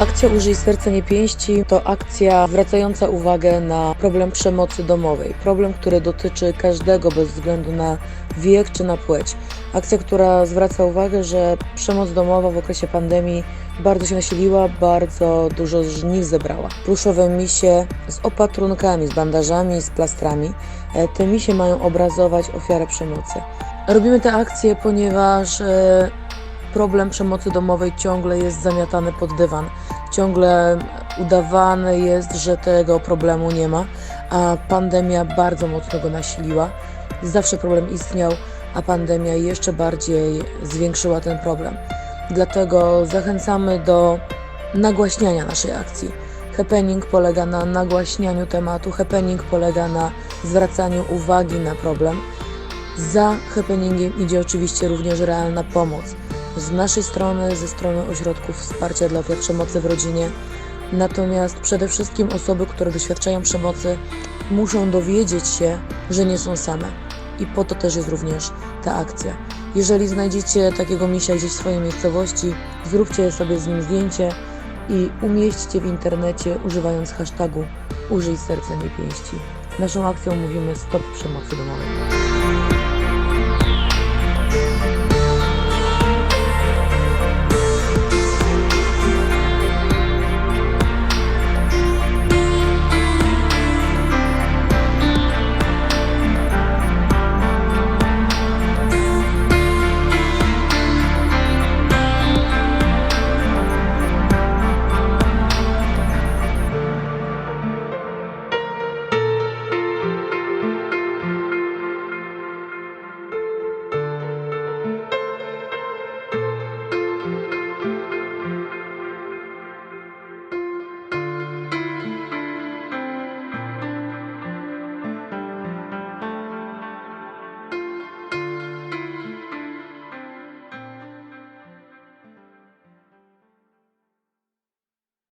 Akcja Użyj Serca Nie Pięści to akcja zwracająca uwagę na problem przemocy domowej. Problem, który dotyczy każdego bez względu na wiek czy na płeć. Akcja, która zwraca uwagę, że przemoc domowa w okresie pandemii bardzo się nasiliła, bardzo dużo żniw zebrała. Pluszowe misie z opatrunkami, z bandażami, z plastrami. E, Te misie mają obrazować ofiarę przemocy. Robimy tę akcję, ponieważ e, problem przemocy domowej ciągle jest zamiatany pod dywan. Ciągle udawane jest, że tego problemu nie ma, a pandemia bardzo mocno go nasiliła. Zawsze problem istniał, a pandemia jeszcze bardziej zwiększyła ten problem. Dlatego zachęcamy do nagłaśniania naszej akcji. Happening polega na nagłaśnianiu tematu, happening polega na zwracaniu uwagi na problem. Za happeningiem idzie oczywiście również realna pomoc z naszej strony, ze strony ośrodków wsparcia dla ofiar przemocy w rodzinie. Natomiast przede wszystkim osoby, które doświadczają przemocy, muszą dowiedzieć się, że nie są same. I po to też jest również ta akcja. Jeżeli znajdziecie takiego misia gdzieś w swojej miejscowości, zróbcie sobie z nim zdjęcie i umieśćcie w internecie używając hashtagu Użyj serca nie pięści. Naszą akcją mówimy Stop przemocy domowej.